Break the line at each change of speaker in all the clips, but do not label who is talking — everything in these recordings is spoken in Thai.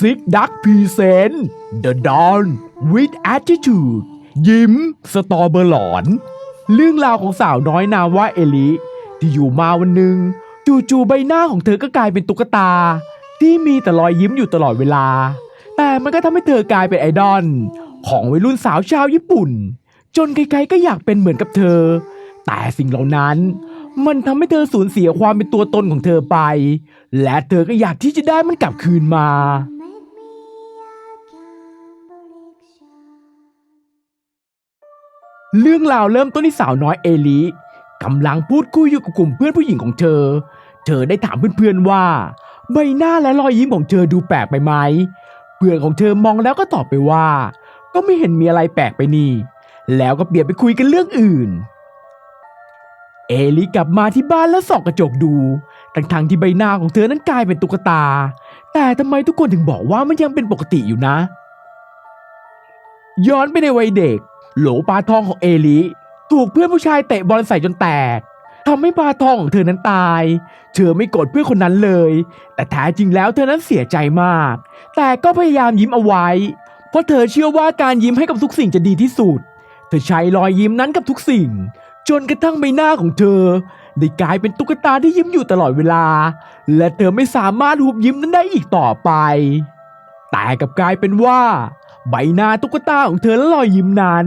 Six Duck Present The Dawn with Attitude ยิ้ม สตอเบอร์หลอน เรื่องราวของสาวน้อยนามว่าเอลิที่อยู่มาวันหนึ่งจู่ๆใบหน้าของเธอก็กลายเป็นตุ๊กตา ที่มีแต่รอยยิ้มอยู่ตลอดเวลา แต่มันก็ทำให้เธอกลายเป็นไอดอล ของวัยรุ่นสาวชาวญี่ปุ่น จนใครๆก็อยากเป็นเหมือนกับเธอ แต่สิ่งเหล่านั้นมันทำให้เธอสูญเสียความเป็นตัวตนของเธอไป และเธอก็อยากที่จะได้มันกลับคืนมา เรื่องราวเริ่มต้นที่สาวน้อยเอลิกำลังพูดคุยอยู่กับกลุ่มเพื่อนผู้หญิงของเธอ เธอได้ถามเพื่อนๆว่า ใบหน้าและรอยยิ้มของเธอดูแปลกไปไหม เพื่อนของเธอมองแล้วก็ตอบไปว่า ก็ไม่เห็นมีอะไรแปลกไปนี่ แล้วก็เปลี่ยนไปคุยกันเรื่องอื่น เอลิกลับมาที่บ้านแล้วส่องกระจกดูทั้งๆที่ใบหน้าของเธอนั้นกลายเป็นตุ๊กตา แต่ทำไมทุกคนถึงบอกว่ามันยังเป็นปกติอยู่นะ ย้อนไปในวัยเด็ก โหลปลาทองของเอลิถูกเพื่อนผู้ชายเตะบอลใส่จนแตกทำให้ปลาทองของเธอนั้นตาย เธอไม่โกรธเพื่อนคนนั้นเลย แต่แท้จริงแล้วเธอนั้นเสียใจมาก แต่ก็พยายามยิ้มเอาไว้ เพราะเธอเชื่อว่าการยิ้มให้กับทุกสิ่งจะดีที่สุด เธอใช้รอยยิ้มนั้นกับทุกสิ่ง จนกระทั่งใบหน้าของเธอ ได้กลายเป็นตุ๊กตาที่ยิ้มอยู่ตลอดเวลา และเธอไม่สามารถหุบยิ้มนั้นได้อีกต่อไป แต่กับกลายเป็นว่า ใบหน้าตุ๊กตาของเธอและรอยยิ้มนั้น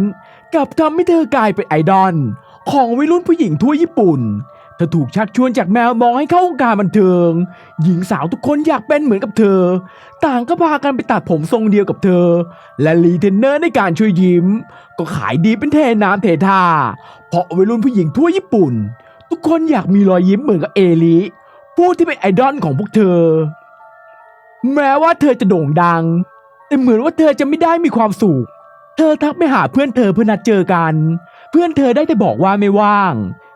กลับทำให้เธอกลายเป็นไอดอลของวัยรุ่นผู้หญิงทั่วญี่ปุ่น เธอถูกชักชวนจากแมวมองให้เข้าวงการบันเทิง หญิงสาวทุกคนอยากเป็นเหมือนกับเธอ ต่างก็พากันไปตัดผมทรงเดียวกับเธอ และรีเทนเนอร์ในการช่วยยิ้ม ก็ขายดีเป็นเทน้ำเทท่า เพราะวัยรุ่นผู้หญิงทั่วญี่ปุ่น ทุกคนอยากมีรอยยิ้มเหมือนกับเอลิผู้ที่เป็นไอดอลของพวกเธอ แม้ว่าเธอจะโด่งดัง แต่เหมือนว่าเธอจะไม่ได้มีความสุข เธอทักไปหาเพื่อนเธอเพื่อนัดเจอกัน เพื่อนเธอได้แต่บอกว่าไม่ว่าง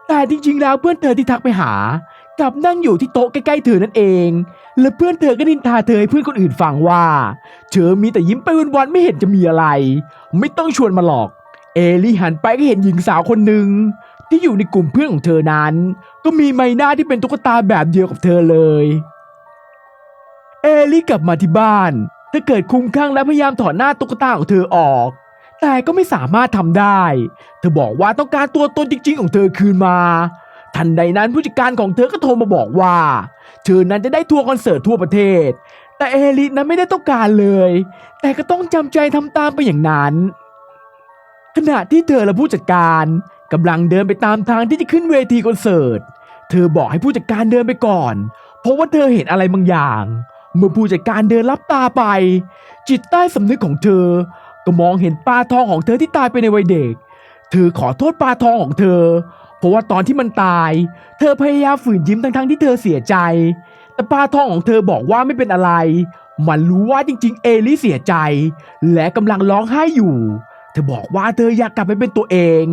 แต่จริงๆ แล้วเพื่อนเธอที่ทักไปหา กลับนั่งอยู่ที่โต๊ะใกล้ๆเธอนั่นเอง และเพื่อนเธอก็นินทาเธอให้เพื่อนคนอื่นฟังว่า เธอมีแต่ยิ้มไปวันๆไม่เห็นจะมีอะไร ไม่ต้องชวนมาหรอก เอลี่หันไปก็เห็นหญิงสาวคนหนึ่งที่อยู่ในกลุ่มเพื่อนของเธอนั้น ก็มีใบหน้าที่เป็นตุ๊กตาแบบเดียวกับเธอเลย เอลี่กลับมาที่บ้าน เธอเกิดคลุ้มคลั่งและพยายามถอดหน้าตุ๊กตาของเธอออก แต่ก็ไม่สามารถทำได้ เธอบอกว่าต้องการตัวตนจริง ๆ ของเธอคืนมาทันใดนั้นผู้จัดการของเธอก็โทรมาบอกว่า เธอนั้นจะได้ทัวร์คอนเสิร์ตทั่วประเทศ แต่เอลินั้นไม่ได้ต้องการเลย แต่ก็ต้องจำใจทำตามไปอย่างนั้น ขณะที่เธอและผู้จัดการกำลังเดินไปตามทางที่จะขึ้นเวทีคอนเสิร์ต เธอบอกให้ผู้จัดการเดินไปก่อน เพราะว่าเธอเห็นอะไรบางอย่าง เมื่อผู้จัดการเดินลับตาไป จิตใต้สำนึกของเธอ ก็มองเห็นปลาทองของเธอที่ตายไปในวัยเด็ก เธอขอโทษปลาทองของเธอ เพราะว่าตอนที่มันตาย เธอพยายามฝืนยิ้มทั้งๆที่เธอเสียใจ แต่ปลาทองของเธอบอกว่าไม่เป็นอะไร มันรู้ว่าจริง ๆ เอลิเสียใจ และกำลังร้องไห้อยู่ เธอบอกว่าเธออยากกลับไปเป็นตัวเอง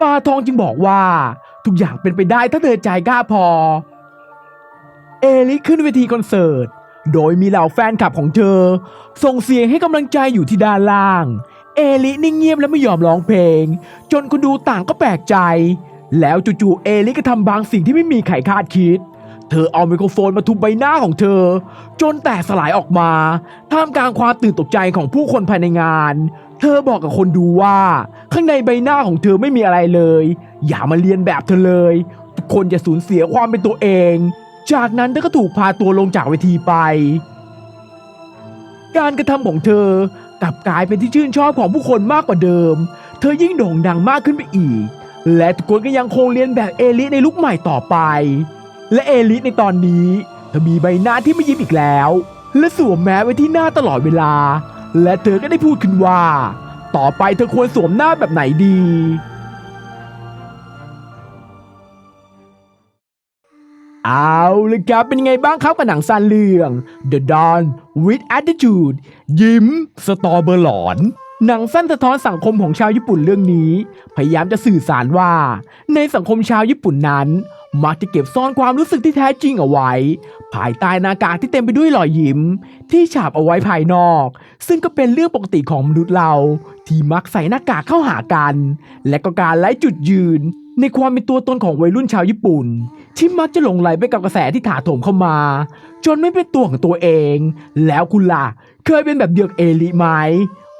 ปลาทองจึงบอกว่า ทุกอย่างเป็นไปได้ถ้าเธอใจกล้าพอ เอลิขึ้นเวทีคอนเสิร์ต โดยมีเหล่าแฟนคลับของเธอ ส่งเสียงให้กำลังใจอยู่ที่ด้านล่าง เอลินิ่งเงียบและไม่ยอมร้องเพลง จนคนดูต่างก็แปลกใจ แล้วจู่ๆเอลิก็ทำบางสิ่งที่ไม่มีใครคาดคิด เธอเอาไมโครโฟนมาทุบใบหน้าของเธอ จนแตกสลายออกมา ท่ามกลางความตื่นตกใจของผู้คนภายในงาน เธอบอกกับคนดูว่า ข้างในใบหน้าของเธอไม่มีอะไรเลย อย่ามาเรียนแบบเธอเลยทุกคนจะสูญเสียความเป็นตัวเอง จากนั้นเธอก็ถูกพาตัวลงจากเวทีไป การกระทำของเธอกลับกลายเป็นที่ชื่นชอบของผู้คนมากกว่าเดิม เธอยิ่งโด่งดังมากขึ้นไปอีก และทุกคนก็ยังคงเรียนแบบเอลิในลุคใหม่ต่อไป และเอลิในตอนนี้ เธอมีใบหน้าที่ไม่ยิ้มอีกแล้ว และสวมแมสไว้ที่หน้าตลอดเวลา และเธอก็ได้พูดขึ้นว่า ต่อไปเธอควรสวมหน้าแบบไหนดี เอาเลยครับ เป็นยังไงบ้างครับกับหนังสั้นเรื่อง The Dawn with Attitude ยิ้ม สตอเบอร์หลอน หนังสั้นสะท้อนสังคมของชาวญี่ปุ่นเรื่องนี้ พยายามจะสื่อสารว่า ในสังคมชาวญี่ปุ่นนั้น มักจะเก็บซ่อนความรู้สึกที่แท้จริงเอาไว้ ภายใต้หน้ากากที่เต็มไปด้วยรอยยิ้ม ที่ฉาบเอาไว้ภายนอก ซึ่งก็เป็นเรื่องปกติของมนุษย์เรา ที่มักใส่หน้ากากเข้าหากัน และก็การไล่จุดยืน ในความเป็นตัวตนของวัยรุ่นชาวญี่ปุ่น ที่มักจะหลงไหลไปกับกระแสที่ถาโถมเข้ามา จนไม่เป็นตัวของตัวเอง แล้วคุณล่ะ เคยเป็นแบบเดียวกับเอลิไหม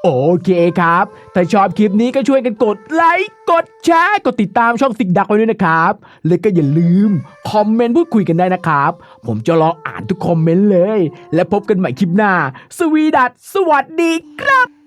โอเคครับ ถ้าชอบคลิปนี้ก็ช่วยกันกดไลค์ กดแชร์ กดติดตามช่องสิกดักไว้ด้วยนะครับ และก็อย่าลืม คอมเมนต์พูดคุยกันได้นะครับ ผมจะรออ่านทุกคอมเมนต์เลย และพบกันใหม่คลิปหน้า สวีดัสสวัสดีครับ